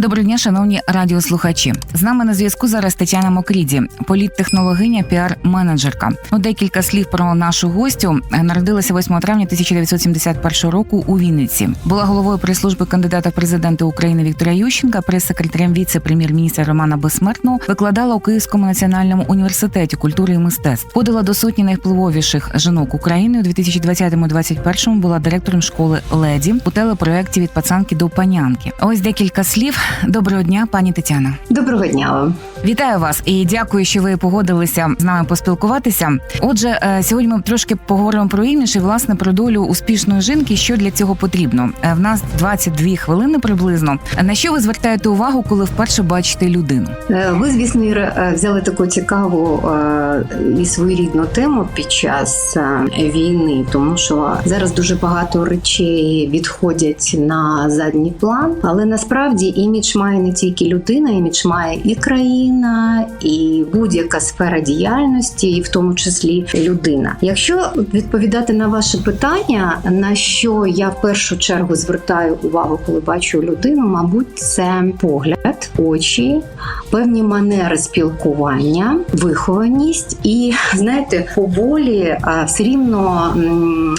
Доброго дня, шановні радіослухачі. З нами на зв'язку зараз Тетяна Мокріді, політтехнологиня, піар-менеджерка. Ну, декілька слів про нашу гостю. Народилася 8 травня 1971 року у Вінниці. Була головою прес-служби кандидата в президенти України Віктора Ющенка, прес-секретарем віце-прем'єр-міністра Романа Безсмертного. Викладала у Київському національному університеті культури і мистецтв. Входила до сотні найвпливовіших жінок України. У 2020-2021 була директором школи леді у телепроєкті від пацанки до панянки. Ось декілька слів. Доброго дня, пані Тетяна. Доброго дня вам. Вітаю вас і дякую, що ви погодилися з нами поспілкуватися. Отже, е, сьогодні ми трошки поговоримо про імідж і власне про долю успішної жінки. Що для цього потрібно? Е, В нас 22 хвилини приблизно. На що ви звертаєте увагу, коли вперше бачите людину? Е, Ви, звісно, Іра, взяли таку цікаву і своєрідну тему під час війни, тому що зараз дуже багато речей відходять на задній план, але насправді імідж має не тільки людина, імідж має і країна, і будь-яка сфера діяльності, і в тому числі людина. Якщо відповідати на ваше питання, на що я в першу чергу звертаю увагу, коли бачу людину, мабуть, це погляд, очі, певні манери спілкування, вихованість, і знаєте, поволі все рівно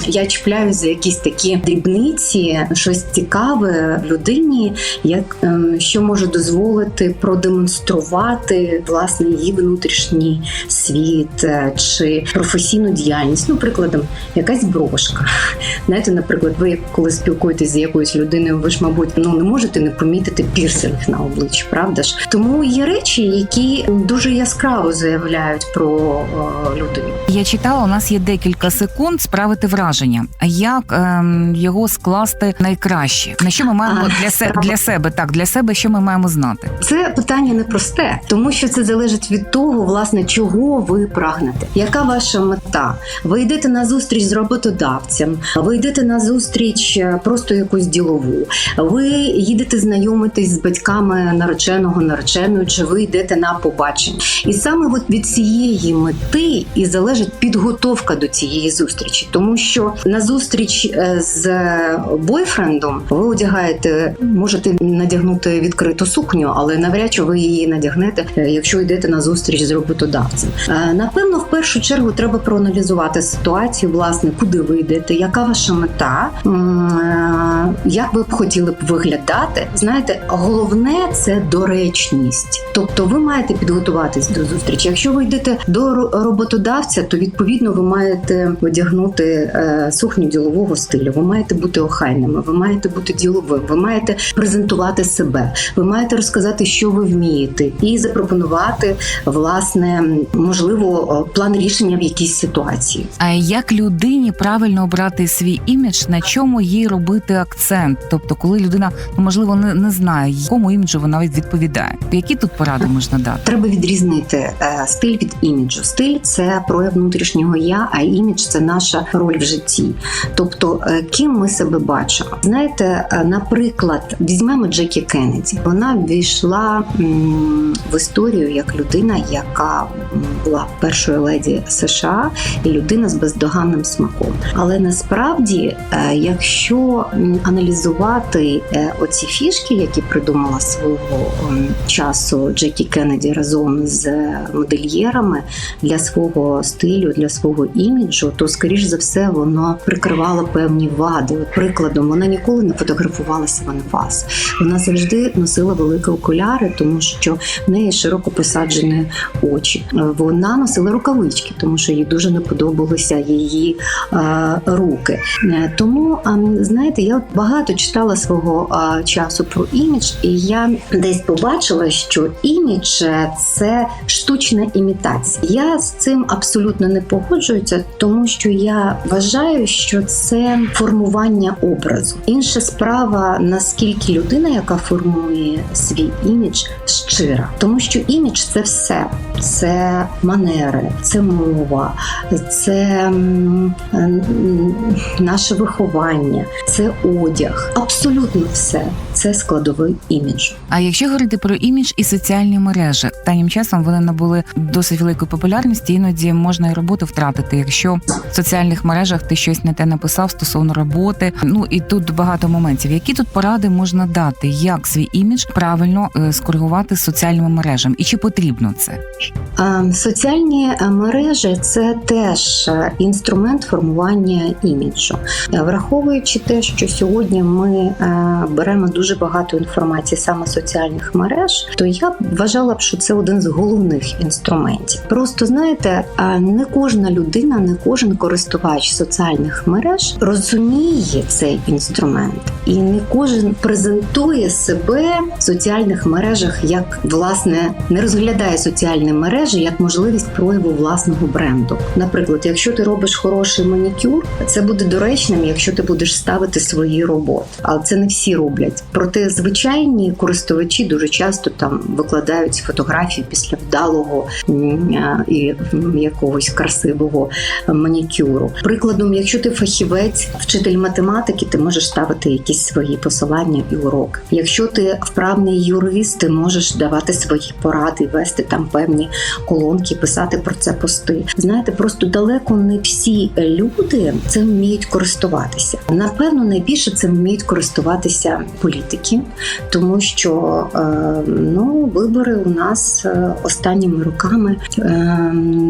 я чіпляю за якісь такі дрібниці, щось цікаве людині, як ем, що може дозволити продемонструвати власне її внутрішній світ е, чи професійну діяльність. Ну, прикладом, якась брошка. Знаєте, наприклад, ви коли спілкуєтесь з якоюсь людиною, ви ж, мабуть, ну не можете не помітити пірсинг на обличчі, правда ж? Тому є речі, які дуже яскраво заявляють про е, людину. Я читала, у нас є декілька секунд справити враження. Як ем, його скласти найкраще? На що ми маємо А, для справа- для себе так для себе, що ми маємо знати? Це питання непросте, тому що це залежить від того, власне, чого ви прагнете. Яка ваша мета? Ви йдете на зустріч з роботодавцем, ви йдете на зустріч е, просто якусь ділову. Ви їдете знайомитись з батьками нареченого, нареченої, чи ви йдете на побачення. І саме от від цієї мети і залежить підготовка до цієї зустрічі, тому що на зустріч е, з бойфрендом ви одягаєте, можете надягнути відкриту сукню, але навряд чи ви її надягнете, е, якщо йдете на зустріч з роботодавцем. Е, Напевно, в першу чергу треба проаналізувати ситуацію, власне, куди ви йдете, яка ваша мета, е, як ви б хотіли б виглядати. Знаєте, головне це доречність. Тобто, ви маєте підготуватись до зустрічі. Якщо ви йдете до роботодавця, то відповідно ви маєте одягнути е, сукню ділового стилю. Ви маєте бути охайними, ви маєте бути діловим, ви маєте презентувати себе, ви маєте розказати, що ви вмієте, і запропонувати власне можливо план рішення в якійсь ситуації. А як людині правильно обрати свій імідж, на чому їй робити акцент? Тобто, коли людина ну, можливо не, не знає, якому іміджу вона відповідає, які тут поради можна дати? Треба відрізнити е, стиль від іміджу. Стиль це прояв внутрішнього я, а імідж це наша роль в житті. Тобто, е, ким ми себе бачимо. Знаєте, е, наприклад, візьмемо Джекі Кеннеді. Вона ввійшла в історію як людина, яка була першою леді США і людина з бездоганним смаком. Але насправді, е, якщо аналізувати е, оці фішки, які придумала свого часу Джекі Кеннеді разом з модельєрами для свого стилю, для свого іміджу, то скоріш за все воно прикривало певні вади. Прикладом, вона ніколи не фотографувалася в анфас. Вона завжди носила великі окуляри, тому що в неї широко посаджені очі. Е, Вона носила рукавички, тому що їй дуже не подобалися її е, руки. Е, Тому знаєте, я багато читала свого часу про імідж, і я десь побачила, що імідж це штучна імітація. Я з цим абсолютно не погоджуюся, тому що я вважаю, що це формування образу. Інша справа, наскільки людина, яка формує свій імідж, щира, тому що імідж це все. Це манери, це мова, це наше виховання, це одяг. Абсолютно все це складовий іміджу. А якщо говорити про імідж і соціальні мережі, останнім часом вони набули досить великої популярності. Іноді можна і роботу втратити, якщо в соціальних мережах ти щось не те написав стосовно роботи. Ну і тут багато моментів. Які тут поради можна дати, як свій імідж правильно е, скоригувати з соціальними мережами, і чи потрібно це? Е, Соціальні е, мережі це теж е, інструмент формування іміджу, враховуючи те, що сьогодні ми беремо дуже багато інформації саме соціальних мереж, то я вважала б, що це один з головних інструментів. Просто знаєте, не кожна людина, не кожен користувач соціальних мереж розуміє цей інструмент, і не кожен презентує себе в соціальних мережах як власне не розглядає соціальні мережі як можливість прояву власного бренду. Наприклад, якщо ти робиш хороший манікюр, це буде доречним, якщо ти будеш ставити свої роботи. Але це не всі роблять. Проте звичайні користувачі дуже часто там викладають фотографії після вдалого і якогось красивого манікюру. Прикладом, якщо ти фахівець, вчитель математики, ти можеш ставити якісь свої посилання і уроки. Якщо ти вправний юрист, ти можеш давати свої поради, вести там певні колонки, писати про це пости. Знаєте, просто далеко не всі люди цим вміють користуватися. Напевно, найбільше цим вміють користуватися політики, тому що е, ну, вибори у нас е, останніми роками е,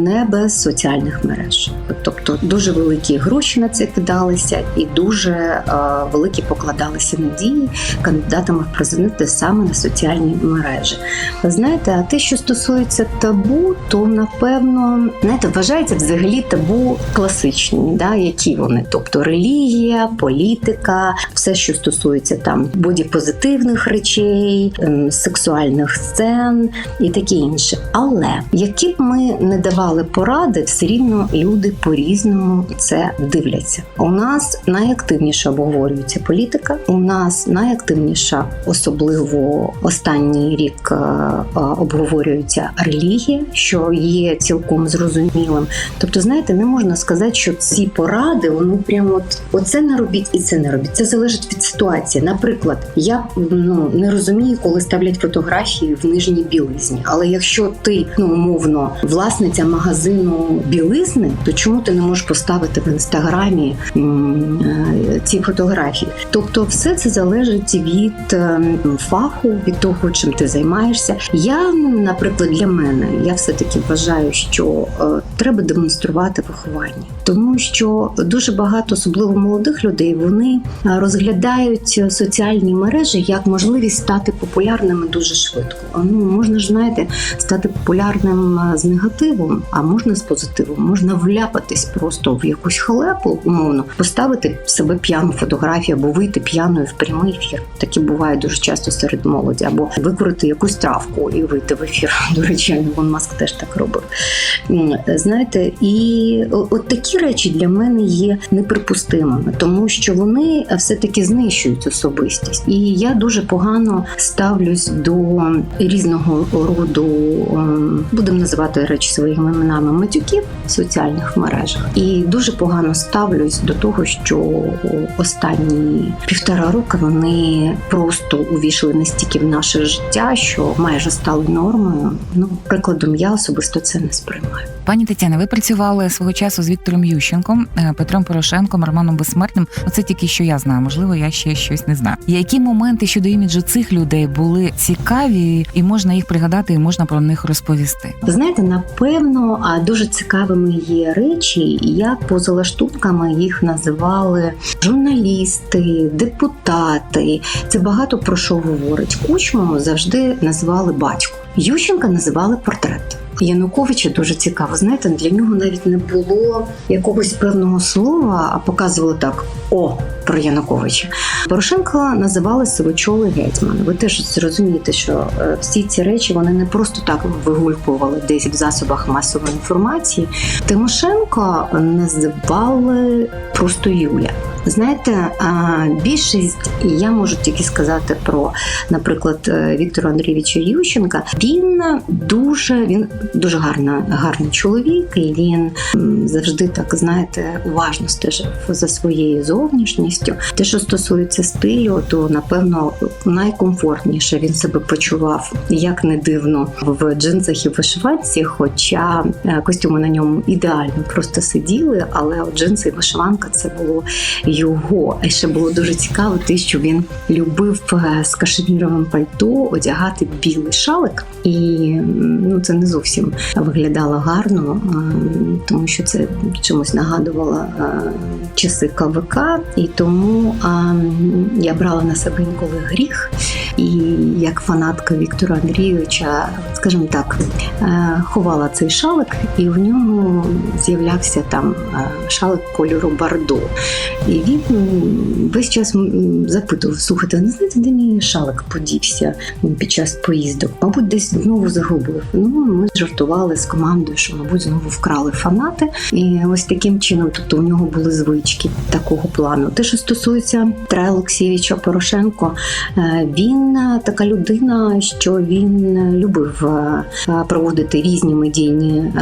не без соціальних мереж. Тобто дуже великі гроші на це кидалися, і дуже великі покладалися надії кандидатами в президенти саме на соціальні мережі. Знаєте, а те, що стосується табу, то напевно знаєте, вважається взагалі табу класичні, да, які вони, тобто релігія, політика, все, що стосується там бодіпозитивних речей, ем, сексуальних сцен і таке інше. Але які б ми не давали поради, все рівно люди по-різному це дивляться. У нас найактивніше обговорюється політика. У нас найактивніша, особливо останній рік, е, обговорюється релігія, що є цілком зрозумілим. Тобто, знаєте, не можна сказати, що ці поради вони прямо от оце не робіть і це не робіть. Це залежить від ситуації. Наприклад, я ну не розумію, коли ставлять фотографії в нижній білизні. Але якщо ти ну умовно власниця магазину білизни, то чому ти не можеш поставити в інстаграмі е, ці фотографії? Тобто, все це залежить від е, фаху, від того, чим ти займаєшся. Я, наприклад, для мене я все таки вважаю, що е, треба демонструвати виховання, тому що дуже багато, особливо молодих людей, вони е, розглядають соціальні мережі як можливість стати популярними дуже швидко. Ну можна ж знаєте, стати популярним е, з негативом, а можна з позитивом, можна вляпатись просто в якусь халепу, умовно, поставити себе п'яну фотографію або вийти п'яною в прямий ефір. Такі буває дуже часто серед молоді, або викурити якусь травку і вийти в ефір. До речі, Ілон Маск теж так робив. Знаєте, і от такі речі для мене є неприпустимими, тому що вони все-таки знищують особистість. І я дуже погано ставлюсь до різного роду, ем, будемо називати речі своїми іменами матюків в соціальних мережах. І дуже погано ставлюсь до того, що останні півтора роки вони просто увійшли настільки в наше життя, що майже стали нормою. Ну, прикладом, я особисто це не сприймаю. Пані Тетяна, ви працювали свого часу з Віктором Ющенком, е, Петром Порошенком, Романом Безсмертним. Оце тільки що я знаю. Можливо, я ще щось не знаю. Які моменти щодо іміджу цих людей були цікаві, і можна їх пригадати, і можна про них розповісти. Знаєте, напевно, а, дуже цікавими є речі, як поза лаштунками їх називали журналісти, депутати. Це багато про що говорить. Кучму завжди називали батько. Ющенка називали портрет. Януковича дуже цікаво. Знаєте, для нього навіть не було якогось певного слова, а показували так: о, про Януковича. Порошенка називали сивочолий гетьман. Ви теж зрозумієте, що е, всі ці речі вони не просто так вигулькували десь в засобах масової інформації. Тимошенко називали просто Юля. Знаєте, більшість я можу тільки сказати про, наприклад, е, Віктора Андрійовича Ющенка. Він дуже він дуже гарна, гарний чоловік, і він завжди так знаєте уважно стежив за своєю зовнішністю. Те, що стосується стилю, то напевно найкомфортніше він себе почував, як не дивно, в джинсах і вишиванці, хоча е, костюми на ньому ідеально просто сиділи, але от джинси і вишиванка це було його. А ще було дуже цікаво, те, що він любив е, з кашеміровим пальто одягати білий шалик, і ну це не зовсім виглядало гарно, е, тому що це чимось нагадувало е, часи КВК, і тому я брала на себе інколи гріх. І як фанатка Віктора Андрійовича, скажімо так, ховала цей шалик, і в ньому з'являвся там шалик кольору Бардо. І він весь час запитував: слухайте, а не знаєте, де мій шалик подівся під час поїздок? Мабуть, десь знову загубив. Ну, ми жартували з командою, що, мабуть, знову вкрали фанати. І ось таким чином, тобто у нього були звички такого плану. Те, що стосується Петра Олексійовича Порошенко, е, він е, така людина, що він любив е, проводити різні медійні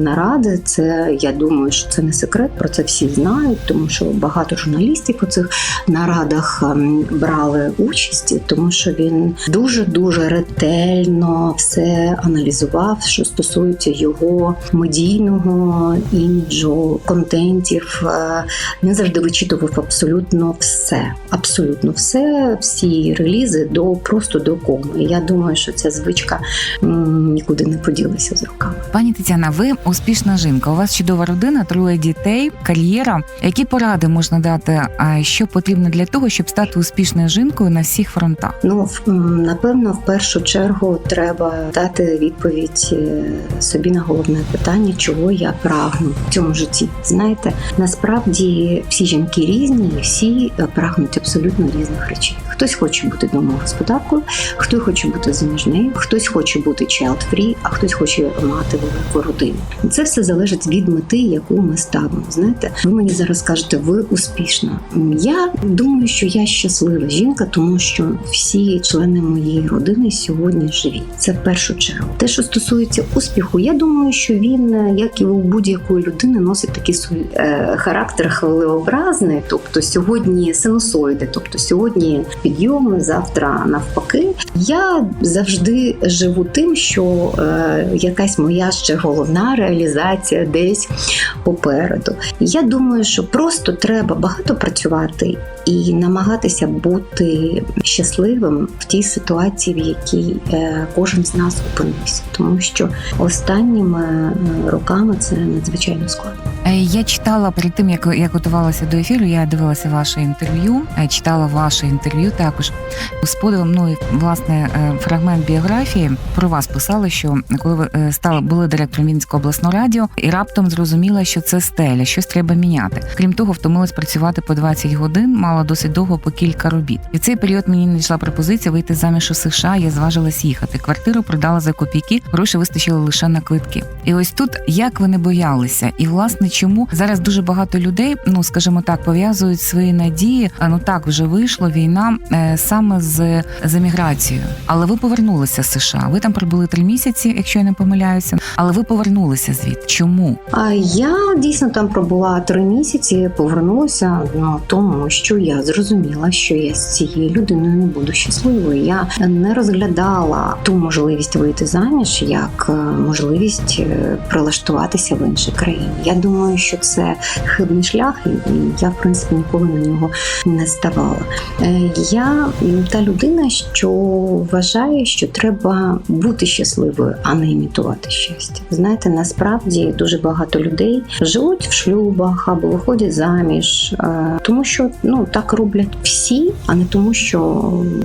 наради. Це я думаю, що це не секрет, про це всі знають, тому що багато журналістів у цих нарадах ем, брали участь, тому що він дуже дуже ретельно все аналізував, що стосується його медійного іміджу, контентів. Е, Він завжди вичитував абсолютно все, абсолютно все, всі релізи до просто до коми. Я думаю, що ця звичка нікуди не поділася з роками. Пані Тетяна, ви успішна жінка. У вас чудова родина, троє дітей, кар'єра. Які поради можна дати? А що потрібно для того, щоб стати успішною жінкою на всіх фронтах? Ну, напевно, в першу чергу треба дати відповідь е, собі на головне питання, чого я прагну в цьому житті. Знаєте, насправді всі жінки різні, всі е, прагнуть абсолютно різних речей. Хтось хоче бути домогосподаркою, хтось хоче бути заміжнею, хтось хоче бути child-free, а хтось хоче мати велику родину. Це все залежить від мети, яку ми ставимо. Знаєте, ви мені зараз кажете, ви успішна. Я думаю, що я щаслива жінка, тому що всі члени моєї родини сьогодні живі. Це в першу чергу. Те, що стосується успіху, я думаю, що він, як і у будь-якої людини, носить такий свій е, характер хвилеобразний. Тобто сьогодні синусоїди, тобто сьогодні підйоми, завтра навпаки. Я завжди живу тим, що е, якась моя ще головна реалізація десь попереду. Я думаю, що просто треба багато працювати і намагатися бути щасливим в тій ситуації, в якій е, кожен з нас опинився, тому що останніми е, роками це надзвичайно складно. Е, Я читала перед тим, як як готувалася до ефіру. Я дивилася ваше інтерв'ю, е, читала ваше інтерв'ю також з подивом. Ну і власне е, фрагмент біографії про вас писали, що коли ви стали були директором Вінницького обласного радіо, і раптом зрозуміла, що це стеля, щось треба міняти. Крім того, втомилась працювати по 20 годин, мала досить довго по кілька робіт. І в цей період мені надійшла пропозиція вийти заміж у США. Я зважилась їхати. Квартиру продала за копійки, гроші вистачило лише на квитки. І ось тут як ви не боялися, і власне чому зараз дуже багато людей, ну скажімо так, пов'язують свої надії. Ну так вже вийшло війна е, саме з, з еміграцією. Але ви повернулися з США. Ви там пробули три місяці, якщо я не помиляюся. Але ви повернулися звідти. Чому? А я дійсно там пробула три місяці, повернулася ну, тому, що я зрозуміла, що я з цією людиною не буду щасливою. Я не розглядала ту можливість вийти заміж як е, можливість е, прилаштуватися в іншій країні. Я думаю, що це хибний шлях, і я в принципі ніколи на нього не ставала. Е, Я та людина, що вважає, що треба бути щасливою, а не імітувати щастя. Знаєте, насправді дуже багато людей живуть в шлюбах або виходять заміж, е, тому що ну так роблять всі, а не тому, що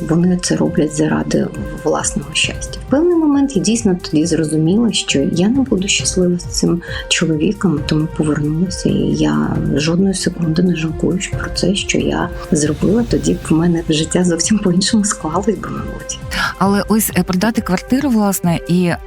вони це роблять заради власного щастя. В певний момент я дійсно тоді зрозуміла, що я не буду щаслива з цим чоловіком, тому повернулася повернулася, і я жодної секунди не жалкую про це, що я зробила. Тоді б в мене життя зовсім по-іншому склалось би, мабуть. Але ось е, продати квартиру, власне, і е,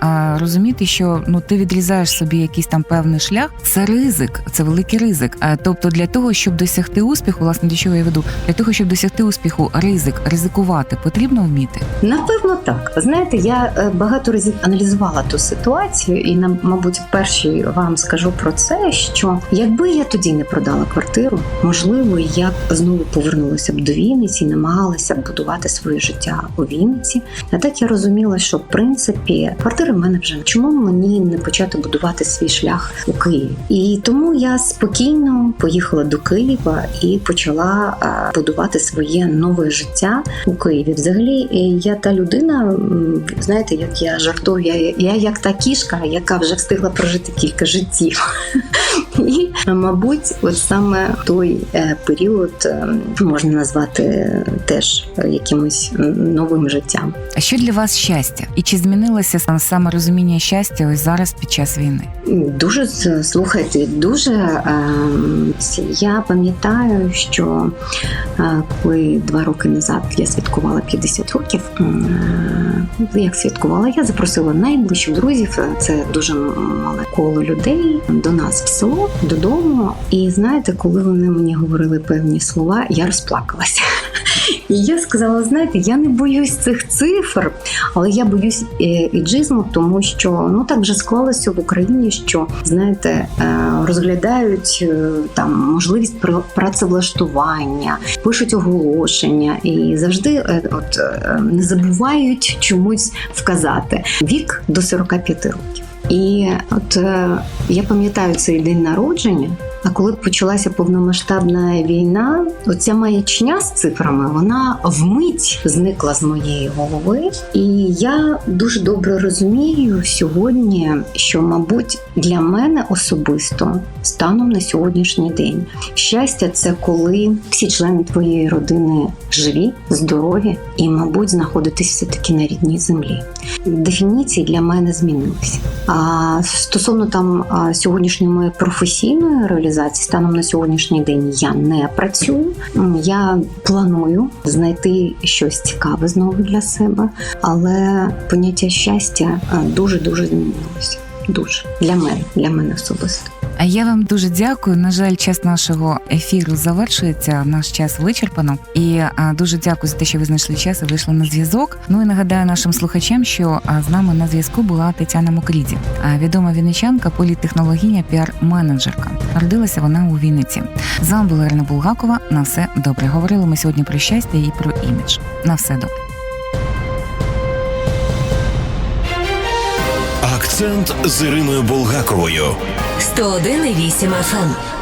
розуміти, що ну ти відрізаєш собі якийсь там певний шлях, це ризик, це великий ризик. Е, тобто, для того, щоб досягти успіху, власне, до чого я веду, для того, щоб досягти успіху, ризик, ризикувати потрібно вміти. Напевно, так. Знаєте, я багато разів аналізувала ту ситуацію, і нам, мабуть, перший вам скажу про це, що якби я тоді не продала квартиру, можливо, я б знову повернулася б до Вінниці намагалася б будувати своє життя у Вінниці. А так я розуміла, що в принципі квартири в мене вже чому мені не почати будувати свій шлях у Києві? І тому я спокійно поїхала до Києва і почала е, будувати своє нове життя у Києві. Взагалі, е, я та людина, знаєте, як я жартую, я, я як та кішка, яка вже встигла прожити кілька життів. І, мабуть, от саме той е, період е, можна назвати теж якимось новим життям. А що для вас щастя? І чи змінилося сам- саме розуміння щастя ось зараз під час війни? Дуже слухайте, дуже ем, я пам'ятаю, що е, коли два роки назад я святкувала 50 років. е, Як святкувала, я запросила найближчих друзів. е, Це дуже мале коло людей до нас в село, додому. І знаєте, коли вони мені говорили певні слова, я розплакалася. І я сказала: знаєте, я не боюсь цих цифр, але я боюсь е, іджизму, тому що ну так вже склалося в Україні, що знаєте, е, розглядають е, там можливість пр- працевлаштування, пишуть оголошення і завжди от не забувають чомусь вказати вік до 45 років. І от я пам'ятаю цей день народження. А коли почалася повномасштабна війна, оця маячня з цифрами вона вмить зникла з моєї голови. І я дуже добре розумію сьогодні, що, мабуть, для мене особисто станом на сьогоднішній день щастя це коли всі члени твоєї родини живі, здорові і, мабуть, знаходитесь все таки на рідній землі. Дефініції для мене змінилися. А стосовно там сьогоднішньої моєї професійної реалізації, станом на сьогоднішній день я не працюю. Я планую знайти щось цікаве знову для себе, але поняття щастя дуже дуже змінилося. Дуже для мене, для мене особисто. А я вам дуже дякую. На жаль, час нашого ефіру завершується. Наш час вичерпано. І дуже дякую за те, що ви знайшли час і вийшли на зв'язок. Ну і нагадаю нашим слухачам, що з нами на зв'язку була Тетяна Мокріді, відома вінничанка, політтехнологиня, піар-менеджерка. Народилася вона у Вінниці. З вами була Ірина Булгакова. На все добре. Говорили ми сьогодні про щастя і про імідж. На все добре. Акцент з Іриною Булгаковою. 101,8 FM.